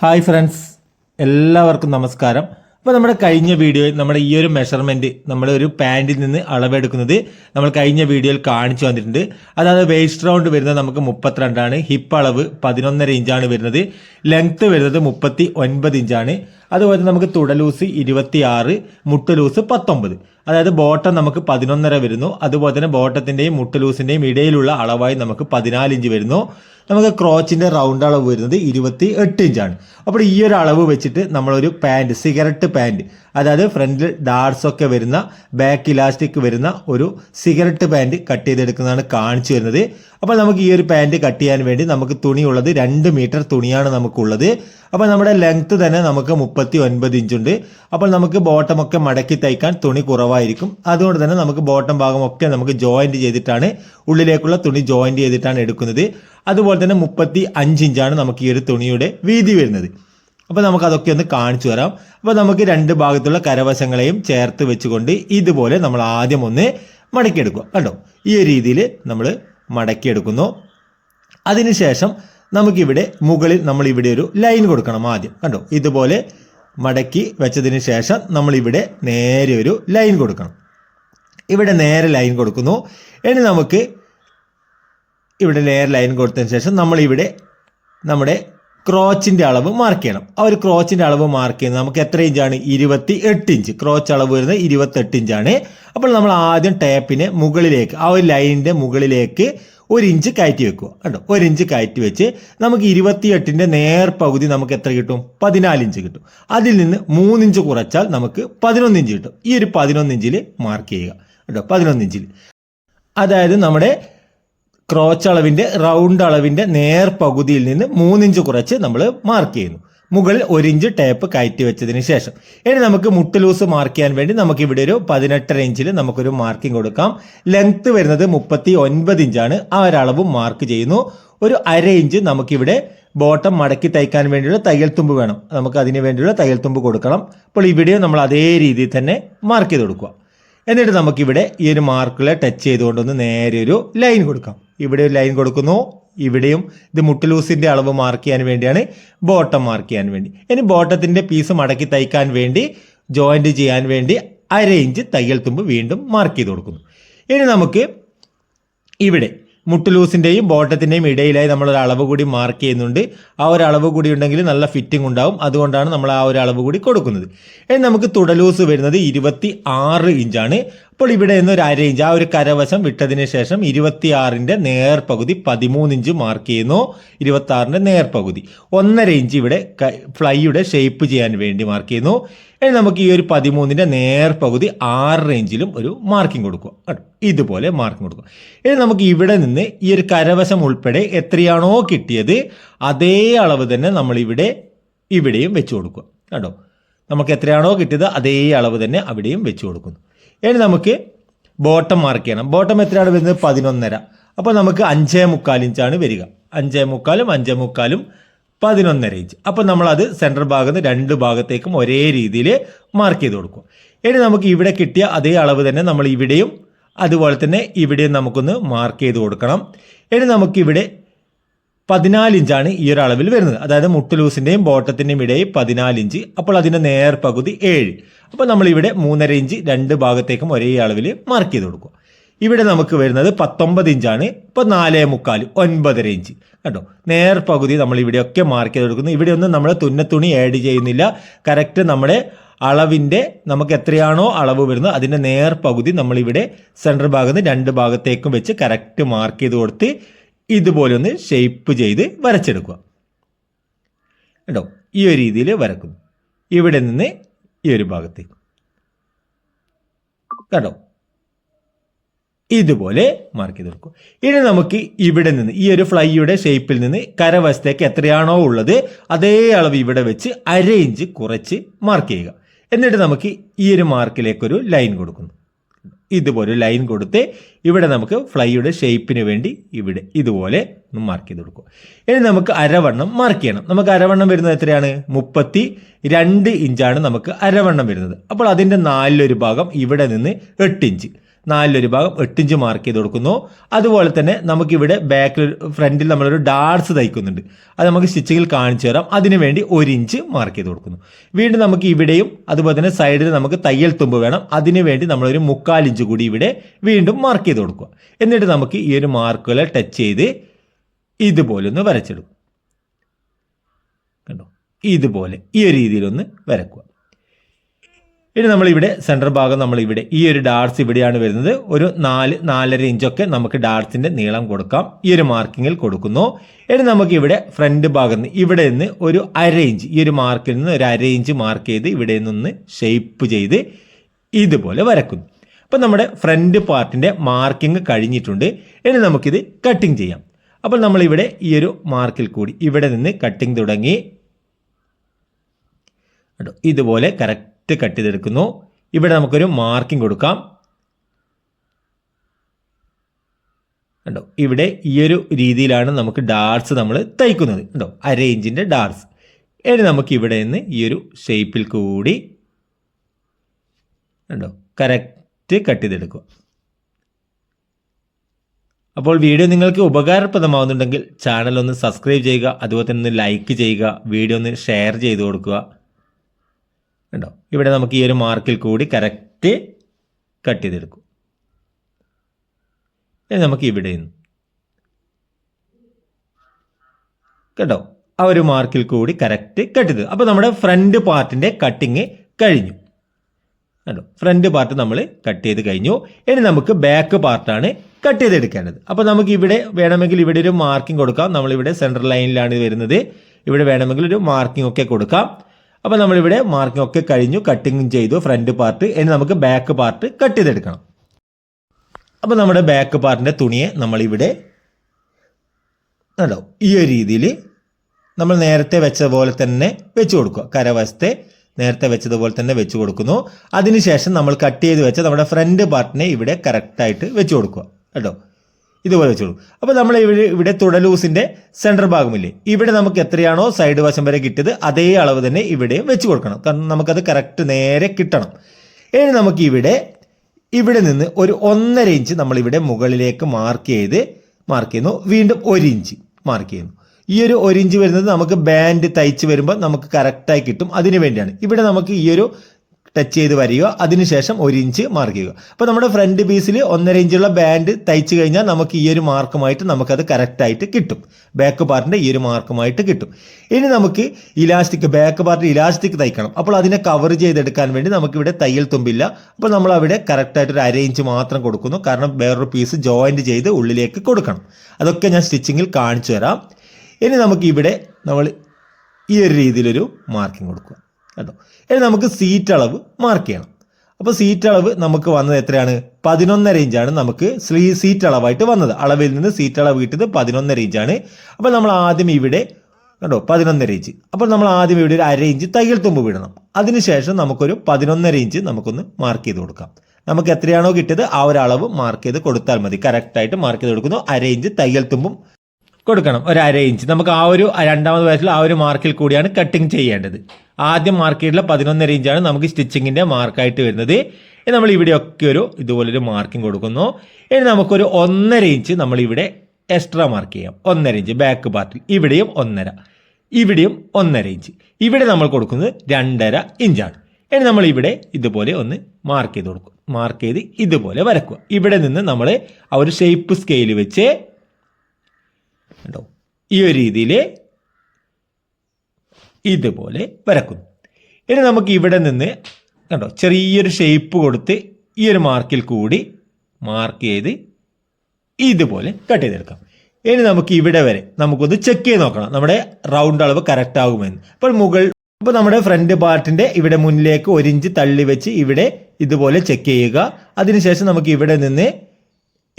Hi friends. എല്ലാവർക്കും നമസ്കാരം. അപ്പോൾ നമ്മുടെ കഴിഞ്ഞ വീഡിയോയിൽ നമ്മുടെ ഈ ഒരു മെഷർമെന്റ് നമ്മുടെ ഒരു പാന്റിൽ നിന്ന് അളവെടുക്കുന്നത് നമ്മൾ കഴിഞ്ഞ വീഡിയോയിൽ കാണിച്ചു വന്നിട്ടുണ്ട് അതായത് വേസ്റ്റ് റൗണ്ട് വരുന്നത് നമുക്ക് മുപ്പത്തിരണ്ടാണ്. ഹിപ്പ് അളവ് പതിനൊന്നര ഇഞ്ചാണ് വരുന്നത്. ലെങ്ത്ത് വരുന്നത് മുപ്പത്തി ഒൻപത് ഇഞ്ചാണ്. അതുപോലെ നമുക്ക് തുടലൂസ് ഇരുപത്തി ആറ് മുട്ടലൂസ് പത്തൊമ്പത്. അതായത് ബോട്ടം നമുക്ക് പതിനൊന്നര വരുന്നു. അതുപോലെ തന്നെ ബോട്ടത്തിന്റെയും മുട്ടലൂസിന്റെയും ഇടയിലുള്ള അളവായി നമുക്ക് പതിനാലിഞ്ച് വരുന്നു. നമുക്ക് ക്രോച്ചിന്റെ റൗണ്ട് അളവ് വരുന്നത് ഇരുപത്തി എട്ട് ഇഞ്ചാണ് അപ്പോൾ ഈ ഒരു അളവ് വെച്ചിട്ട് നമ്മളൊരു പാന്റ് സിഗരറ്റ് പാന്റ് അതായത് ഫ്രണ്ടിൽ ഡാർട്സ് ഒക്കെ വരുന്ന ബാക്ക് ഇലാസ്റ്റിക് വരുന്ന ഒരു സിഗരറ്റ് പാന്റ് കട്ട് ചെയ്തെടുക്കുന്നതാണ് കാണിച്ചു വരുന്നത് അപ്പോൾ നമുക്ക് ഈ ഒരു പാന്റ് കട്ട് ചെയ്യാൻ വേണ്ടി നമുക്ക് തുണിയുള്ളത് രണ്ട് മീറ്റർ തുണിയാണ് നമുക്കുള്ളത്. അപ്പോൾ നമ്മുടെ ലെങ്ത് തന്നെ നമുക്ക് മുപ്പത്തി ഒൻപത് ഇഞ്ചുണ്ട് അപ്പോൾ നമുക്ക് ബോട്ടം ഒക്കെ മടക്കി തയ്ക്കാൻ തുണി കുറവായിരിക്കും. അതുകൊണ്ട് തന്നെ നമുക്ക് ബോട്ടം ഭാഗമൊക്കെ നമുക്ക് ജോയിന്റ് ചെയ്തിട്ടാണ് ഉള്ളിലേക്കുള്ള തുണി ജോയിന്റ് ചെയ്തിട്ടാണ് എടുക്കുന്നത്. അതുപോലെ തന്നെ മുപ്പത്തി അഞ്ച് ഇഞ്ചാണ് നമുക്ക് ഈ ഒരു തുണിയുടെ വീതി വരുന്നത്. അപ്പോൾ നമുക്ക് അതൊക്കെ ഒന്ന് കാണിച്ചു തരാം. അപ്പോൾ നമുക്ക് രണ്ട് ഭാഗത്തുള്ള കരവശങ്ങളെയും ചേർത്ത് വെച്ചുകൊണ്ട് ഇതുപോലെ നമ്മൾ ആദ്യം ഒന്ന് മടക്കിയെടുക്കുക. കണ്ടോ? ഈ രീതിയിൽ നമ്മൾ മടക്കിയെടുക്കുന്നു. അതിനുശേഷം നമുക്കിവിടെ മുകളിൽ നമ്മൾ ഇവിടെ ഒരു ലൈൻ കൊടുക്കണം ആദ്യം. കണ്ടോ? ഇതുപോലെ മടക്കി വെച്ചതിന് ശേഷം നമ്മളിവിടെ നേരെ ഒരു ലൈൻ കൊടുക്കണം. ഇവിടെ നേരെ ലൈൻ കൊടുക്കുന്നു. ഇനി നമുക്ക് ഇവിടെ ലെയർ ലൈൻ കൊടുത്തതിന് ശേഷം നമ്മളിവിടെ നമ്മുടെ ക്രോച്ചിന്റെ അളവ് മാർക്ക് ചെയ്യണം. ആ ഒരു ക്രോച്ചിന്റെ അളവ് മാർക്ക് ചെയ്യുന്നത് നമുക്ക് എത്ര ഇഞ്ചാണ് ഇരുപത്തി എട്ട് ഇഞ്ച് ക്രോച്ച് അളവ് വരുന്നത് ഇരുപത്തെട്ട് ഇഞ്ചാണ് അപ്പോൾ നമ്മൾ ആദ്യം ടേപ്പിനെ മുകളിലേക്ക് ആ ഒരു ലൈനിന്റെ മുകളിലേക്ക് ഒരു ഇഞ്ച് കയറ്റി വെക്കുക. കണ്ടോ? ഒരു ഇഞ്ച് കയറ്റി വെച്ച് നമുക്ക് ഇരുപത്തിയെട്ടിന്റെ നേർ പകുതി നമുക്ക് എത്ര കിട്ടും? പതിനാല് ഇഞ്ച് കിട്ടും. അതിൽ നിന്ന് മൂന്നിഞ്ച് കുറച്ചാൽ നമുക്ക് പതിനൊന്ന് ഇഞ്ച് കിട്ടും. ഈ ഒരു പതിനൊന്ന് ഇഞ്ചിൽ മാർക്ക് ചെയ്യുക. കേട്ടോ പതിനൊന്ന് ഇഞ്ചിൽ അതായത് നമ്മുടെ ക്രോച്ച് അളവിന്റെ റൗണ്ട് അളവിന്റെ നേർ പകുതിയിൽ നിന്ന് മൂന്നിഞ്ച് കുറച്ച് നമ്മൾ മാർക്ക് ചെയ്യുന്നു. മുകളിൽ ഒരു ഇഞ്ച് ടേപ്പ് കയറ്റി വെച്ചതിന് ശേഷം. ഇനി നമുക്ക് മുട്ട് ലൂസ് മാർക്ക് ചെയ്യാൻ വേണ്ടി നമുക്ക് ഇവിടെ ഒരു പതിനെട്ടര ഇഞ്ചിൽ നമുക്കൊരു മാർക്കിംഗ് കൊടുക്കാം. ലെങ്ത് വരുന്നത് മുപ്പത്തി ഒൻപത് ഇഞ്ചാണ് ആ ഒരളവ് മാർക്ക് ചെയ്യുന്നു. ഒരു അര ഇഞ്ച് നമുക്കിവിടെ ബോട്ടം മടക്കി തയ്ക്കാൻ വേണ്ടിയുള്ള തയ്യൽ തുമ്പ് വേണം. നമുക്ക് അതിന് വേണ്ടിയുള്ള തയ്യൽ തുമ്പ് കൊടുക്കണം. അപ്പോൾ ഇവിടെയും നമ്മൾ അതേ രീതിയിൽ തന്നെ മാർക്ക് ചെയ്ത് കൊടുക്കുക. എന്നിട്ട് നമുക്കിവിടെ ഈ ഒരു മാർക്കിൽ ടച്ച് ചെയ്തുകൊണ്ടൊന്ന് നേരെ ഒരു ലൈൻ കൊടുക്കാം. ഇവിടെ ഒരു ലൈൻ കൊടുക്കുന്നു. ഇവിടെയും ഇത് മുട്ടുലൂസിന്റെ അളവ് മാർക്ക് ചെയ്യാൻ വേണ്ടിയാണ് ബോട്ടം മാർക്ക് ചെയ്യാൻ വേണ്ടി. ഇനി ബോട്ടത്തിന്റെ പീസ് മടക്കി തയ്ക്കാൻ വേണ്ടി ജോയിന്റ് ചെയ്യാൻ വേണ്ടി അര ഇഞ്ച് തയ്യൽ തുമ്പ് വീണ്ടും മാർക്ക് ചെയ്ത് കൊടുക്കുന്നു. ഇനി നമുക്ക് ഇവിടെ മുട്ടുലൂസിന്റെയും ബോട്ടത്തിന്റെയും ഇടയിലായി നമ്മൾ ഒരു അളവ് കൂടി മാർക്ക് ചെയ്യുന്നുണ്ട്. ആ ഒരു അളവ് കൂടി ഉണ്ടെങ്കിൽ നല്ല ഫിറ്റിംഗ് ഉണ്ടാവും. അതുകൊണ്ടാണ് നമ്മൾ ആ ഒരു അളവ് കൂടി കൊടുക്കുന്നത്. ഇനി നമുക്ക് തുടലൂസ് വരുന്നത് ഇരുപത്തി ആറ് ഇഞ്ചാണ് അപ്പോൾ ഇവിടെ നിന്ന് ഒരു അര ഇഞ്ച് ആ ഒരു കരവശം വിട്ടതിന് ശേഷം ഇരുപത്തിയാറിന്റെ നേർപകുതി പതിമൂന്ന് ഇഞ്ച് മാർക്ക് ചെയ്യുന്നു. ഇരുപത്തി ആറിന്റെ നേർപകുതി. ഒന്നര ഇഞ്ച് ഇവിടെ ഫ്ലൈയുടെ ഷേപ്പ് ചെയ്യാൻ വേണ്ടി മാർക്ക് ചെയ്യുന്നു. ഇനി നമുക്ക് ഈ ഒരു പതിമൂന്നിന്റെ നേർപകുതി ആറ് ഇഞ്ചിലും ഒരു മാർക്കിംഗ് കൊടുക്കുക. ഇതുപോലെ മാർക്കിംഗ് കൊടുക്കുക. ഇനി നമുക്ക് ഇവിടെ നിന്ന് ഈ ഒരു കരവശം ഉൾപ്പെടെ എത്രയാണോ കിട്ടിയത് അതേ അളവ് തന്നെ നമ്മൾ ഇവിടെ ഇവിടെയും വെച്ച് കൊടുക്കുക. കേട്ടോ നമുക്ക് എത്രയാണോ കിട്ടിയത് അതേ അളവ് തന്നെ അവിടെയും വെച്ച് കൊടുക്കുന്നു. ഇനി നമുക്ക് ബോട്ടം മാർക്ക് ചെയ്യണം. ബോട്ടം എത്രയാണ് വരുന്നത്? പതിനൊന്നര. അപ്പോൾ നമുക്ക് അഞ്ചേ മുക്കാൽ ഇഞ്ചാണ് വരിക. അഞ്ചേ മുക്കാലും അഞ്ചേ മുക്കാലും പതിനൊന്നര ഇഞ്ച്. അപ്പോൾ നമ്മളത് സെൻട്രൽ ഭാഗത്ത് രണ്ട് ഭാഗത്തേക്കും ഒരേ രീതിയിൽ മാർക്ക് ചെയ്ത് കൊടുക്കും. ഇനി നമുക്ക് ഇവിടെ കിട്ടിയ അതേ അളവ് തന്നെ നമ്മൾ ഇവിടെയും അതുപോലെ തന്നെ ഇവിടെയും നമുക്കൊന്ന് മാർക്ക് ചെയ്ത് കൊടുക്കണം. ഇനി നമുക്കിവിടെ പതിനാല് ഇഞ്ചാണ് ഈ ഒരു അളവിൽ വരുന്നത്. അതായത് മുട്ടുലൂസിന്റെയും ബോട്ടത്തിന്റെയും ഇടയിൽ പതിനാല് ഇഞ്ച് അപ്പോൾ അതിന്റെ നേർ പകുതി ഏഴ്. അപ്പോൾ നമ്മളിവിടെ മൂന്നര ഇഞ്ച് രണ്ട് ഭാഗത്തേക്കും ഒരേ അളവിൽ മാർക്ക് ചെയ്ത് കൊടുക്കുക. ഇവിടെ നമുക്ക് വരുന്നത് പത്തൊമ്പത് ഇഞ്ചാണ് ഇപ്പോൾ നാലേ മുക്കാൽ ഒൻപതര ഇഞ്ച്. കേട്ടോ നേർ പകുതി നമ്മൾ ഇവിടെയൊക്കെ മാർക്ക് ചെയ്ത് കൊടുക്കുന്നു. ഇവിടെ ഒന്നും നമ്മൾ തുന്നത്തുണി ആഡ് ചെയ്യുന്നില്ല. കറക്റ്റ് നമ്മുടെ അളവിന്റെ നമുക്ക് എത്രയാണോ അളവ് വരുന്നത് അതിന്റെ നേർ പകുതി നമ്മളിവിടെ സെൻട്രൽ ഭാഗത്ത് രണ്ട് ഭാഗത്തേക്കും വെച്ച് കറക്റ്റ് മാർക്ക് ചെയ്ത് കൊടുത്ത് ഇതുപോലെ ഒന്ന് ഷേപ്പ് ചെയ്ത് വരച്ചെടുക്കുക. കേട്ടോ ഈ ഒരു രീതിയിൽ വരക്കുന്നു ഇവിടെ നിന്ന് ഈ ഒരു ഭാഗത്തേക്ക്. കേട്ടോ ഇതുപോലെ മാർക്ക് ചെയ്ത് കൊടുക്കും ഇനി നമുക്ക് ഇവിടെ നിന്ന് ഈ ഒരു ഫ്ലൈയുടെ ഷേപ്പിൽ നിന്ന് കരവശത്തേക്ക് എത്രയാണോ ഉള്ളത് അതേ അളവ് ഇവിടെ വെച്ച് അര ഇഞ്ച് കുറച്ച് മാർക്ക് ചെയ്യുക. എന്നിട്ട് നമുക്ക് ഈ ഒരു മാർക്കിലേക്കൊരു ലൈൻ കൊടുക്കുന്നു. ഇതുപോലെ ലൈൻ കൊടുത്ത് ഇവിടെ നമുക്ക് ഫ്ലൈയുടെ ഷേപ്പിന് വേണ്ടി ഇവിടെ ഇതുപോലെ ഒന്ന് മാർക്ക് ചെയ്ത് കൊടുക്കും. ഇനി നമുക്ക് അരവണ്ണം മാർക്ക് ചെയ്യണം. നമുക്ക് അരവണ്ണം വരുന്നത് എത്രയാണ്? മുപ്പത്തി രണ്ട് ഇഞ്ചാണ് നമുക്ക് അരവണ്ണം വരുന്നത്. അപ്പോൾ അതിന്റെ നാലിലൊരു ഭാഗം ഇവിടെ നിന്ന് എട്ട് ഇഞ്ച് നാലിലൊരു ഭാഗം എട്ടിഞ്ച് മാർക്ക് ചെയ്ത് കൊടുക്കുന്നു. അതുപോലെ തന്നെ നമുക്കിവിടെ ബാക്കിൽ ഫ്രണ്ടിൽ നമ്മളൊരു ഡാർട്സ് തയ്ക്കുന്നുണ്ട്. അത് നമുക്ക് സ്റ്റിച്ചിങ്ങിൽ കാണിച്ചു തരാം. അതിനുവേണ്ടി ഒരു ഇഞ്ച് മാർക്ക് ചെയ്ത് കൊടുക്കുന്നു. വീണ്ടും നമുക്ക് ഇവിടെയും അതുപോലെ തന്നെ സൈഡിൽ നമുക്ക് തയ്യൽ തുമ്പ് വേണം. അതിനുവേണ്ടി നമ്മളൊരു മുക്കാൽ ഇഞ്ച് കൂടി ഇവിടെ വീണ്ടും മാർക്ക് ചെയ്ത് കൊടുക്കുക. എന്നിട്ട് നമുക്ക് ഈ ഒരു മാർക്കുകളെ ടച്ച് ചെയ്ത് ഇതുപോലെ ഒന്ന് വരച്ചെടുക്കും കണ്ടോ? ഇതുപോലെ ഈ ഒരു രീതിയിലൊന്ന് വരക്കുക. ഇനി നമ്മളിവിടെ സെന്റർ ഭാഗം നമ്മളിവിടെ ഈ ഒരു ഡാർട്സ് ഇവിടെയാണ് വരുന്നത്. ഒരു നാല് നാലര ഇഞ്ചൊക്കെ നമുക്ക് ഡാർട്സിന്റെ നീളം കൊടുക്കാം. ഈ ഒരു മാർക്കിങ്ങിൽ കൊടുക്കുന്നു. ഇനി നമുക്ക് ഇവിടെ ഫ്രണ്ട് ഭാഗത്ത് നിന്ന് ഇവിടെ നിന്ന് ഒരു അര ഇഞ്ച് ഈ ഒരു മാർക്കിൽ നിന്ന് ഒരു അര ഇഞ്ച് മാർക്ക് ചെയ്ത് ഇവിടെ നിന്ന് ഷേപ്പ് ചെയ്ത് ഇതുപോലെ വരക്കുന്നു അപ്പം നമ്മുടെ ഫ്രണ്ട് പാർട്ടിന്റെ മാർക്കിംഗ് കഴിഞ്ഞിട്ടുണ്ട്. ഇനി നമുക്കിത് കട്ടിങ് ചെയ്യാം. അപ്പോൾ നമ്മളിവിടെ ഈ ഒരു മാർക്കിൽ കൂടി ഇവിടെ നിന്ന് കട്ടിങ് തുടങ്ങി. ഇതുപോലെ കറക്റ്റ് കട്ട് ചെയ്തെടുക്കുന്നു. ഇവിടെ നമുക്കൊരു മാർക്കിംഗ് കൊടുക്കാം. കണ്ടോ? ഇവിടെ ഈ ഒരു രീതിയിലാണ് നമുക്ക് ഡാർസ് നമ്മൾ തയ്ക്കുന്നത്. കണ്ടോ? അരേഞ്ചിന്റെ ഡാർസ്. ഇനി നമുക്ക് ഇവിടെ നിന്ന് ഈ ഒരു ഷേപ്പിൽ കൂടി കണ്ടോ? കറക്റ്റ് കട്ട് ചെയ്തെടുക്കുക. അപ്പോൾ വീഡിയോ നിങ്ങൾക്ക് ഉപകാരപ്രദമാവുന്നുണ്ടെങ്കിൽ ചാനൽ ഒന്ന് സബ്സ്ക്രൈബ് ചെയ്യുക അതുപോലെ തന്നെ ഒന്ന് ലൈക്ക് ചെയ്യുക വീഡിയോ ഒന്ന് ഷെയർ ചെയ്ത് കൊടുക്കുക. കണ്ടോ? ഇവിടെ നമുക്ക് ഈ ഒരു മാർക്കിൽ കൂടി കറക്റ്റ് കട്ട് ചെയ്തെടുക്കും. ഇനി നമുക്ക് ഇവിടെ നിന്ന് കേട്ടോ ആ ഒരു മാർക്കിൽ കൂടി കറക്റ്റ് കട്ട് ചെയ്തു. അപ്പോൾ നമ്മുടെ ഫ്രണ്ട് പാർട്ടിന്റെ കട്ടിങ് കഴിഞ്ഞു. കേട്ടോ ഫ്രണ്ട് പാർട്ട് നമ്മൾ കട്ട് ചെയ്ത് കഴിഞ്ഞു. ഇനി നമുക്ക് ബാക്ക് പാർട്ടാണ് കട്ട് ചെയ്തെടുക്കേണ്ടത്. അപ്പോൾ നമുക്ക് ഇവിടെ വേണമെങ്കിൽ ഇവിടെ ഒരു മാർക്കിംഗ് കൊടുക്കാം. നമ്മളിവിടെ സെൻട്രൽ ലൈനിലാണ് വരുന്നത്. ഇവിടെ വേണമെങ്കിൽ ഒരു മാർക്കിംഗ് ഒക്കെ കൊടുക്കാം. അപ്പോൾ നമ്മളിവിടെ മാർക്കിംഗ് ഒക്കെ കഴിഞ്ഞു കട്ടിങ്ങും ചെയ്തു ഫ്രണ്ട് പാർട്ട് ഇനി നമുക്ക് ബാക്ക് പാർട്ട് കട്ട് ചെയ്തെടുക്കണം. അപ്പോൾ നമ്മുടെ ബാക്ക് പാർട്ടിന്റെ തുണിയെ നമ്മളിവിടെ കണ്ടോ ഈ ഒരു രീതിയിൽ നമ്മൾ നേരത്തെ വെച്ച പോലെ തന്നെ വെച്ച് കൊടുക്കുക. കരവശത്തെ നേരത്തെ വെച്ചതുപോലെ തന്നെ വെച്ച് കൊടുക്കുന്നു. അതിനുശേഷം നമ്മൾ കട്ട് ചെയ്ത് വെച്ച നമ്മുടെ ഫ്രണ്ട് പാർട്ടിനെ ഇവിടെ കറക്റ്റായിട്ട് വെച്ച് കൊടുക്കുക. കേട്ടോ ഇതുപോലെ വെച്ചോളൂ. അപ്പോൾ നമ്മൾ ഇവിടെ ഇവിടെ തുടലൂസിന്റെ സെന്റർ ഭാഗമില്ലേ? ഇവിടെ നമുക്ക് എത്രയാണോ സൈഡ് വശം വരെ കിട്ടിയത് അതേ അളവ് തന്നെ ഇവിടെയും വെച്ച് കൊടുക്കണം. കാരണം നമുക്കത് കറക്റ്റ് നേരെ കിട്ടണം. ഇനി നമുക്ക് ഇവിടെ ഇവിടെ നിന്ന് ഒരു ഒന്നര ഇഞ്ച് നമ്മളിവിടെ മുകളിലേക്ക് മാർക്ക് ചെയ്ത് മാർക്ക് ചെയ്യുന്നു. വീണ്ടും ഒരു ഇഞ്ച് മാർക്ക് ചെയ്യുന്നു. ഈ ഒരു ഒരു ഇഞ്ച് വരുന്നത് നമുക്ക് ബാൻഡ് തയ്ച്ച് വരുമ്പോൾ നമുക്ക് കറക്റ്റായി കിട്ടും. അതിനു വേണ്ടിയാണ്. ഇവിടെ നമുക്ക് ഈ ഒരു ടച്ച് ചെയ്ത് വരിക. അതിനുശേഷം ഒരു ഇഞ്ച് മാർക്ക് ചെയ്യുക. അപ്പോൾ നമ്മുടെ ഫ്രണ്ട് പീസിൽ ഒന്നര ഇഞ്ചുള്ള ബാൻഡ് തയ്ച്ച് കഴിഞ്ഞാൽ നമുക്ക് ഈ ഒരു മാർക്കുമായിട്ട് നമുക്കത് കറക്റ്റായിട്ട് കിട്ടും. ബാക്ക് പാർട്ടിന്റെ ഈ ഒരു മാർക്കുമായിട്ട് കിട്ടും. ഇനി നമുക്ക് ഇലാസ്റ്റിക് ബാക്ക് പാർട്ടിൽ ഇലാസ്റ്റിക് തയ്ക്കണം. അപ്പോൾ അതിനെ കവർ ചെയ്തെടുക്കാൻ വേണ്ടി നമുക്കിവിടെ തയ്യൽ തുമ്പില്ല. അപ്പോൾ നമ്മൾ അവിടെ കറക്റ്റായിട്ട് ഒരു അര ഇഞ്ച് മാത്രം കൊടുക്കുന്നു. കാരണം വേറൊരു പീസ് ജോയിന്റ് ചെയ്ത് ഉള്ളിലേക്ക് കൊടുക്കണം. അതൊക്കെ ഞാൻ സ്റ്റിച്ചിങ്ങിൽ കാണിച്ചു തരാം. ഇനി നമുക്ക് ഇവിടെ നമ്മൾ ഈ ഒരു രീതിയിലൊരു മാർക്കിംഗ് കൊടുക്കുക. കേട്ടോ. ഇനി നമുക്ക് സീറ്റ് അളവ് മാർക്ക് ചെയ്യണം. അപ്പോൾ സീറ്റ് അളവ് നമുക്ക് വന്നത് എത്രയാണ്? പതിനൊന്നര ഇഞ്ചാണ് നമുക്ക് സ്ലീ സീറ്റ് അളവായിട്ട് വന്നത്. അളവിൽ നിന്ന് സീറ്റ് അളവ് കിട്ടിയത് പതിനൊന്നര ഇഞ്ചാണ് അപ്പോൾ നമ്മൾ ആദ്യം ഇവിടെ കണ്ടോ പതിനൊന്നര ഇഞ്ച് അപ്പോൾ നമ്മൾ ആദ്യം ഇവിടെ ഒരു അര ഇഞ്ച് തയ്യൽ തുമ്പ് വിടണം. അതിനുശേഷം നമുക്കൊരു പതിനൊന്നര ഇഞ്ച് നമുക്കൊന്ന് മാർക്ക് ചെയ്ത് കൊടുക്കാം. നമുക്ക് എത്രയാണോ കിട്ടിയത് ആ ഒരു അളവ് മാർക്ക് ചെയ്ത് കൊടുത്താൽ മതി. കറക്റ്റായിട്ട് മാർക്ക് ചെയ്ത് കൊടുക്കുന്നു. അര ഇഞ്ച് തയ്യൽ തുമ്പും കൊടുക്കണം. ഒരു അര ഇഞ്ച് നമുക്ക് ആ ഒരു രണ്ടാമത് വയസ്സിൽ ആ ഒരു മാർക്കിൽ കൂടിയാണ് കട്ടിങ് ചെയ്യേണ്ടത്. ആദ്യം മാർക്ക് ചെയ്തിട്ടുള്ള പതിനൊന്നര ഇഞ്ചാണ് നമുക്ക് സ്റ്റിച്ചിങ്ങിന്റെ മാർക്കായിട്ട് വരുന്നത്. നമ്മൾ ഇവിടെയൊക്കെ ഒരു ഇതുപോലൊരു മാർക്കിംഗ് കൊടുക്കുന്നു. ഇനി നമുക്കൊരു ഒന്നര ഇഞ്ച് നമ്മളിവിടെ എക്സ്ട്രാ മാർക്ക് ചെയ്യാം. ഒന്നര ഇഞ്ച് ബാക്ക് പാർട്ടിൽ ഇവിടെയും ഒന്നര. ഇവിടെയും ഒന്നര ഇഞ്ച് ഇവിടെ നമ്മൾ കൊടുക്കുന്നത് രണ്ടര ഇഞ്ചാണ് ഇനി നമ്മൾ ഇവിടെ ഇതുപോലെ ഒന്ന് മാർക്ക് ചെയ്ത് കൊടുക്കും. മാർക്ക് ചെയ്ത് ഇതുപോലെ വരക്കുക. ഇവിടെ നിന്ന് നമ്മൾ ആ ഒരു ഷേപ്പ് സ്കെയിൽ വെച്ച് കണ്ടോ ഈ ഒരു രീതിയിൽ ഇതുപോലെ വരക്കുന്നു. ഇനി നമുക്ക് ഇവിടെ നിന്ന് കണ്ടോ ചെറിയൊരു ഷേപ്പ് കൊടുത്ത് ഈ ഒരു മാർക്കിൽ കൂടി മാർക്ക് ചെയ്ത് ഇതുപോലെ കട്ട് ചെയ്തെടുക്കാം. ഇനി നമുക്ക് ഇവിടെ വരെ നമുക്കൊന്ന് ചെക്ക് ചെയ്ത് നോക്കണം. നമ്മുടെ റൗണ്ട് അളവ് കറക്റ്റ് ആകുമെന്ന്. അപ്പോൾ മുകൾ അപ്പോൾ നമ്മുടെ ഫ്രണ്ട് പാർട്ടിന്റെ ഇവിടെ മുന്നിലേക്ക് ഒരു ഇഞ്ച് തള്ളി വെച്ച് ഇവിടെ ഇതുപോലെ ചെക്ക് ചെയ്യുക. അതിനുശേഷം നമുക്ക് ഇവിടെ നിന്ന്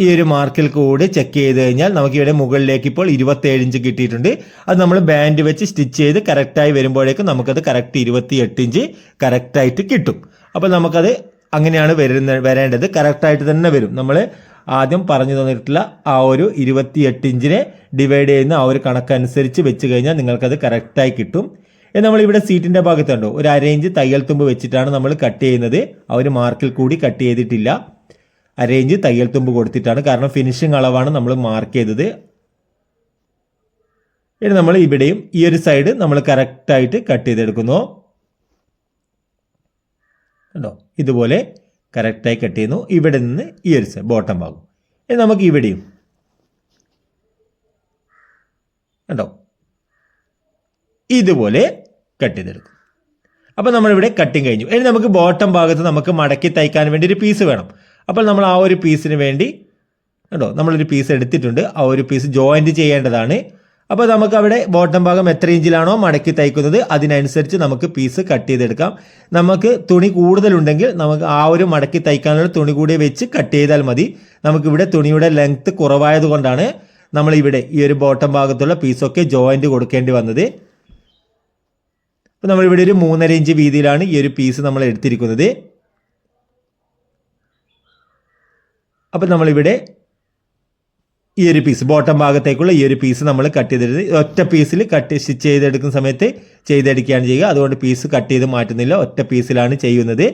ഈ ഒരു മാർക്കിൽ കൂടി ചെക്ക് ചെയ്ത് കഴിഞ്ഞാൽ നമുക്ക് ഇവിടെ മുകളിലേക്ക് ഇപ്പോൾ ഇരുപത്തേഴ് ഇഞ്ച് കിട്ടിയിട്ടുണ്ട്. അത് നമ്മൾ ബാൻഡ് വെച്ച് സ്റ്റിച്ച് ചെയ്ത് കറക്റ്റായി വരുമ്പോഴേക്കും നമുക്കത് കറക്റ്റ് ഇരുപത്തി എട്ട് ഇഞ്ച് കറക്റ്റായിട്ട് കിട്ടും. അപ്പോൾ നമുക്കത് അങ്ങനെയാണ് വരുന്ന വരേണ്ടത്. കറക്റ്റായിട്ട് തന്നെ വരും. നമ്മൾ ആദ്യം പറഞ്ഞു തന്നിട്ടുള്ള ആ ഒരു ഇരുപത്തി എട്ട് ഇഞ്ചിനെ ഡിവൈഡ് ചെയ്യുന്ന ആ ഒരു കണക്കനുസരിച്ച് വെച്ച് കഴിഞ്ഞാൽ നിങ്ങൾക്കത് കറക്റ്റായി കിട്ടും. നമ്മൾ ഇവിടെ സീറ്റിന്റെ ഭാഗത്തുണ്ടോ ഒരു അര ഇഞ്ച് തയ്യൽ തുമ്പ് വെച്ചിട്ടാണ് നമ്മൾ കട്ട് ചെയ്യുന്നത്. ആ ഒരു മാർക്കിൽ കൂടി കട്ട് ചെയ്തിട്ടില്ല. അരേഞ്ച് തയ്യൽ തുമ്പ് കൊടുത്തിട്ടാണ്. കാരണം ഫിനിഷിംഗ് അളവാണ് നമ്മൾ മാർക്ക് ചെയ്തത്. ഇനി നമ്മൾ ഇവിടെയും ഈ ഒരു സൈഡ് നമ്മൾ കറക്റ്റായിട്ട് കട്ട് ചെയ്തെടുക്കുന്നു. കണ്ടോ? ഇതുപോലെ കറക്റ്റായി കട്ട് ചെയ്യുന്നു. ഇവിടെ നിന്ന് ഈ ഒരു സൈഡ് ബോട്ടം ഭാഗം ഇനി നമുക്ക് ഇവിടെയും കണ്ടോ? ഇതുപോലെ കട്ട് ചെയ്തെടുക്കും. അപ്പോൾ നമ്മളിവിടെ കട്ടിങ് കഴിഞ്ഞു. ഇനി നമുക്ക് ബോട്ടം ഭാഗത്ത് നമുക്ക് മടക്കി തയ്ക്കാൻ വേണ്ടി ഒരു പീസ് വേണം. അപ്പോൾ നമ്മൾ ആ ഒരു പീസിന് വേണ്ടി കേട്ടോ നമ്മളൊരു പീസ് എടുത്തിട്ടുണ്ട്. ആ ഒരു പീസ് ജോയിന്റ് ചെയ്യേണ്ടതാണ്. അപ്പോൾ നമുക്ക് അവിടെ ബോട്ടം ഭാഗം എത്ര ഇഞ്ചിലാണോ മടക്കി തയ്ക്കുന്നത് അതിനനുസരിച്ച് നമുക്ക് പീസ് കട്ട് ചെയ്തെടുക്കാം. നമുക്ക് തുണി കൂടുതലുണ്ടെങ്കിൽ നമുക്ക് ആ ഒരു മടക്കി തയ്ക്കാനുള്ള തുണി കൂടി വെച്ച് കട്ട് ചെയ്താൽ മതി. നമുക്കിവിടെ തുണിയുടെ ലെങ്ത്ത് കുറവായതുകൊണ്ടാണ് നമ്മളിവിടെ ഈ ഒരു ബോട്ടം ഭാഗത്തുള്ള പീസൊക്കെ ജോയിന്റ് കൊടുക്കേണ്ടി വന്നത്. അപ്പോൾ നമ്മളിവിടെ ഒരു മൂന്നര ഇഞ്ച് വീതിയിലാണ് ഈ ഒരു പീസ് നമ്മൾ എടുത്തിരിക്കുന്നത്. അപ്പോൾ നമ്മളിവിടെ ഈ ഒരു പീസ് ബോട്ടം ഭാഗത്തേക്കുള്ള ഈ ഒരു പീസ് നമ്മൾ കട്ട് ചെയ്തെടുത്ത് ഒറ്റ പീസിൽ കട്ട് സ്റ്റിച്ച് ചെയ്തെടുക്കുന്ന സമയത്ത് ചെയ്തെടുക്കുകയാണ് ചെയ്യുക. അതുകൊണ്ട് പീസ് കട്ട് ചെയ്ത് മാറ്റുന്നില്ല. ഒറ്റ പീസിലാണ് ചെയ്യുന്നത്.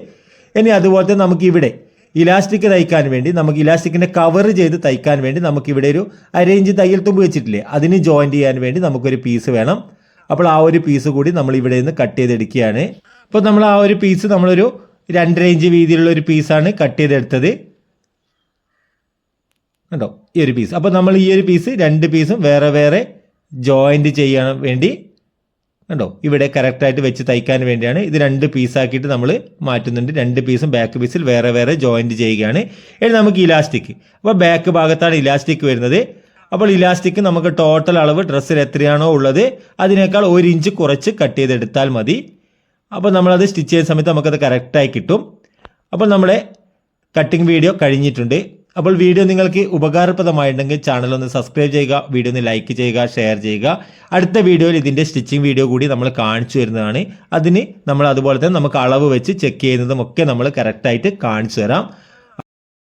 ഇനി അതുപോലെ തന്നെ നമുക്ക് ഇവിടെ ഇലാസ്റ്റിക് തയ്ക്കാൻ വേണ്ടി നമുക്ക് ഇലാസ്റ്റിക്കിന്റെ കവർ ചെയ്ത് തയ്ക്കാൻ വേണ്ടി നമുക്കിവിടെ ഒരു അരേഞ്ച് തയ്യൽ തുമ്പ് വെച്ചിട്ടില്ലേ അതിന് ജോയിൻ ചെയ്യാൻ വേണ്ടി നമുക്കൊരു പീസ് വേണം. അപ്പോൾ ആ ഒരു പീസ് കൂടി നമ്മൾ ഇവിടെ നിന്ന് കട്ട് ചെയ്തെടുക്കുകയാണ്. അപ്പോൾ നമ്മൾ ആ ഒരു പീസ് നമ്മളൊരു രണ്ടര ഇഞ്ച് വീതിയിലുള്ള ഒരു പീസാണ് കട്ട് ചെയ്തെടുത്തത്. കണ്ടോ? ഈ ഒരു പീസ് അപ്പോൾ നമ്മൾ ഈ ഒരു പീസ് രണ്ട് പീസും വേറെ വേറെ ജോയിന്റ് ചെയ്യാൻ വേണ്ടി കണ്ടോ? ഇവിടെ കറക്റ്റായിട്ട് വെച്ച് തയ്ക്കാൻ വേണ്ടിയാണ് ഇത് രണ്ട് പീസാക്കിയിട്ട് നമ്മൾ മാറ്റുന്നുണ്ട്. രണ്ട് പീസും ബാക്ക് പീസിൽ വേറെ വേറെ ജോയിന്റ് ചെയ്യുകയാണ്. ഇനി നമുക്ക് ഇലാസ്റ്റിക് അപ്പോൾ ബാക്ക് ഭാഗത്താണ് ഇലാസ്റ്റിക് വരുന്നത്. അപ്പോൾ ഇലാസ്റ്റിക് നമുക്ക് ടോട്ടൽ അളവ് ഡ്രസ്സിൽ എത്രയാണോ ഉള്ളത് അതിനേക്കാൾ ഒരു ഇഞ്ച് കുറച്ച് കട്ട് ചെയ്തെടുത്താൽ മതി. അപ്പോൾ നമ്മളത് സ്റ്റിച്ച് ചെയ്യുന്ന സമയത്ത് നമുക്കത് കറക്റ്റായി കിട്ടും. അപ്പോൾ നമ്മുടെ കട്ടിങ് വീഡിയോ കഴിഞ്ഞിട്ടുണ്ട്. അപ്പോൾ വീഡിയോ നിങ്ങൾക്ക് ഉപകാരപ്രദമായിട്ടുണ്ടെങ്കിൽ ചാനൽ ഒന്ന് സബ്സ്ക്രൈബ് ചെയ്യുക വീഡിയോ ഒന്ന് ലൈക്ക് ചെയ്യുക ഷെയർ ചെയ്യുക. അടുത്ത വീഡിയോയിൽ ഇതിന്റെ സ്റ്റിച്ചിങ് വീഡിയോ കൂടി നമ്മൾ കാണിച്ചു വരുന്നതാണ് അതിന് നമ്മൾ അതുപോലെ തന്നെ നമുക്ക് അളവ് വെച്ച് ചെക്ക് ചെയ്യുന്നതും ഒക്കെ നമ്മൾ കറക്റ്റായിട്ട് കാണിച്ചു തരാം.